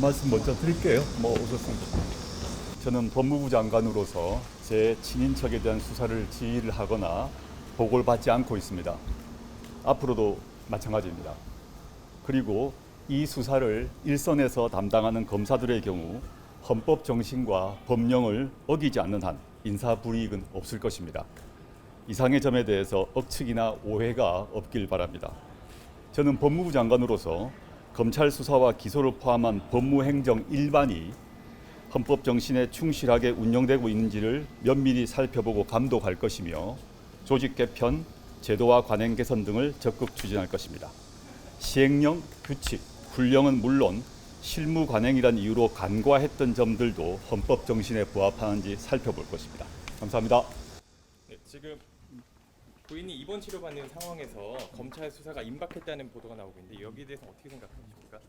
말씀 먼저 드릴게요. 뭐 오셨습니다. 저는 법무부 장관으로서 제 친인척에 대한 수사를 지휘를 하거나 보고를 받지 않고 있습니다. 앞으로도 마찬가지입니다. 그리고 이 수사를 일선에서 담당하는 검사들의 경우 헌법 정신과 법령을 어기지 않는 한 인사 불이익은 없을 것입니다. 이상의 점에 대해서 억측이나 오해가 없길 바랍니다. 저는 법무부 장관으로서 검찰 수사와 기소를 포함한 법무행정 일반이 헌법 정신에 충실하게 운영되고 있는지를 면밀히 살펴보고 감독할 것이며 조직 개편, 제도와 관행 개선 등을 적극 추진할 것입니다. 시행령, 규칙, 훈령은 물론 실무 관행이란 이유로 간과했던 점들도 헌법 정신에 부합하는지 살펴볼 것입니다. 감사합니다. 네, 지금 부인이 입원 치료받는 상황에서 검찰 수사가 임박했다는 보도가 나오고 있는데 여기에 대해서 어떻게 생각하십니까?